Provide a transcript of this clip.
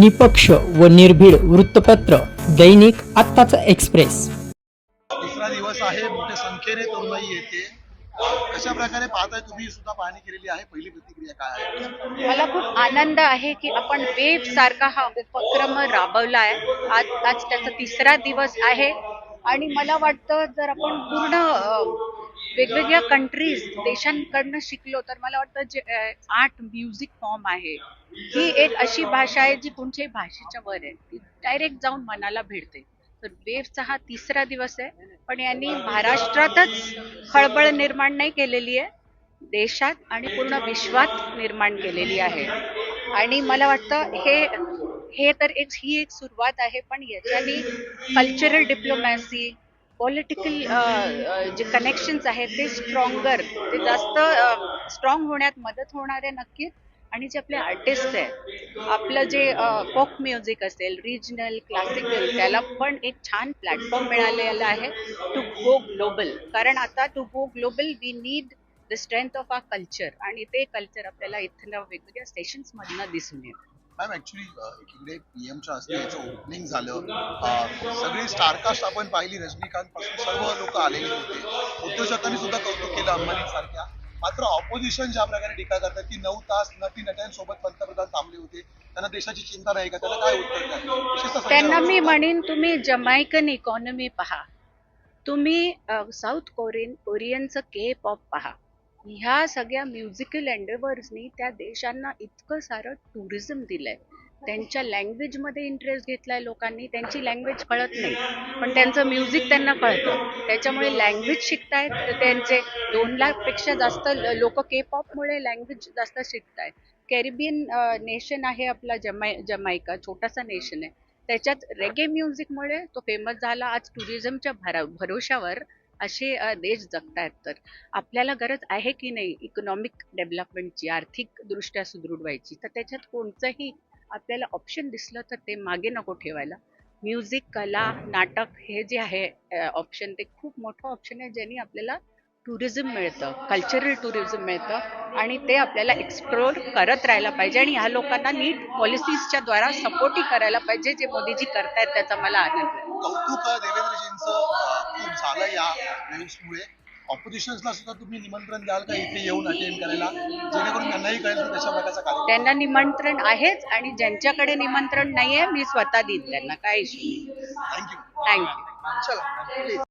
निपक्ष व निर्भीड वृत्तपत्र दैनिक आत्ताचा एक्सप्रेस. तिसरा दिवस आहे मोठ्या संख्येने तरुणाई येते. कशा प्रकारे पाहताय तुम्ही? सुद्धा पाहणी केलेली आहे. पहिली प्रतिक्रिया काय आहे? मला खूप आनंद आहे की आपण वेब सारखा हा उपक्रम राबवला आहे आज आज त्याचा तिसरा दिवस आहे. आणि मला वाटतं जर आपण पूर्ण वेगवेगळ्या कंट्रीज देशांकडनं शिकलो तर मला वाटतं जे आर्ट म्युझिक फॉर्म आहे ही एक अशी भाषा आहे जी कोणत्याही भाषेच्या वर आहे. ती डायरेक्ट जाऊन मनाला भिडते. तर वेव्हचा हा तिसरा दिवस आहे पण यांनी महाराष्ट्रातच खळबळ निर्माण नाही केलेली आहे देशात आणि पूर्ण विश्वात निर्माण केलेली आहे. आणि मला वाटतं हे हे तर एक ही एक सुरुवात आहे पण याच्यानी cultural diplomacy political uh, uh, जे कनेक्शन्स आहेत ते स्ट्रॉंगर ते जास्त uh, स्ट्रॉंग होण्यात मदत होणार आहे नक्कीच. आणि जे आपले आर्टिस्ट आहेत आपलं जे फोक म्युझिक असेल रिजनल क्लासिकल त्याला पण एक छान प्लॅटफॉर्म मिळालेला आहे टू गो ग्लोबल कारण आता to go global we need the strength of our culture आणि ते कल्चर आपल्याला इथनं वेगवेगळ्या स्टेशन्समधनं दिसून येतं. मॅम ऍक्च्युली एकीकडे पीएमच्या हस्ते याचं ओपनिंग झालं. सगळी स्टारकास्ट आपण पाहिली. रजनीकांत पासून सर्व लोक आलेले होते. उद्योजकांनी सुद्धा कौतुक केलं अंबानी सारख्या मात्र ऑपोजिशन ज्या प्रकारे टीका करतात की नऊ तास नटी नट्यांसोबत पंतप्रधान थांबले होते. त्यांना देशाची चिंता नाही का? त्याला काय उत्तर त्यांना मी. म्हणेन तुम्ही जमैकन इकॉनॉमी पहा. तुम्ही साऊथ कोरियन कोरियनचं के पॉप पहा. ह्या सगळ्या म्युझिकल एंडेवर्सनी त्या देशांना इतकं सारं टुरिझम दिलंय. त्यांच्या लँग्वेजमध्ये इंटरेस्ट घेतलाय लोकांनी त्यांची लँग्वेज कळत नाही. पण त्यांचं म्युझिक त्यांना कळतं. त्याच्यामुळे लँग्वेज शिकतायत त्यांचे दोन लाखपेक्षा जास्त लोक के पॉपमुळे लँग्वेज जास्त शिकतायत. कॅरिबियन नेशन आहे आपला जमाय जमायका छोटासा नेशन आहे. त्याच्यात रेगे म्युझिकमुळे तो फेमस झाला. आज टुरिझमच्या भरा भरोशावर असे देश जगतायत. तर आपल्याला गरज आहे की नाही इकॉनॉमिक डेव्हलपमेंटची आर्थिक दृष्ट्या सुदृढ व्हायची? तर त्याच्यात कोणतंही आपल्याला ऑप्शन दिसलं तर ते मागे नको ठेवायला. म्युझिक कला नाटक हे जे आहे ऑप्शन ते खूप मोठं ऑप्शन आहे ज्यांनी आपल्याला टुरिझम मिळतं कल्चरल टुरिझम मिळतं आणि ते आपल्याला एक्सप्लोर करत राहायला पाहिजे आणि ह्या लोकांना नीट पॉलिसीजच्या द्वारा सपोर्टही करायला पाहिजे जे मोदीजी करतायत त्याचा मला आनंद आहे. झालं या वेव्समुळे ऑपोजिशन्सला सुद्धा तुम्ही निमंत्रण द्याल का? इथे येऊन अटेंड करायला? जेणेकरून त्यांनाही कळेल की कशा प्रकारचा कार्यक्रम त्यांना निमंत्रण आहेच आणि ज्यांच्याकडे निमंत्रण नाहीये मी स्वतः देईन त्यांना. काय इश्यू थँक्यू थँक्यू चला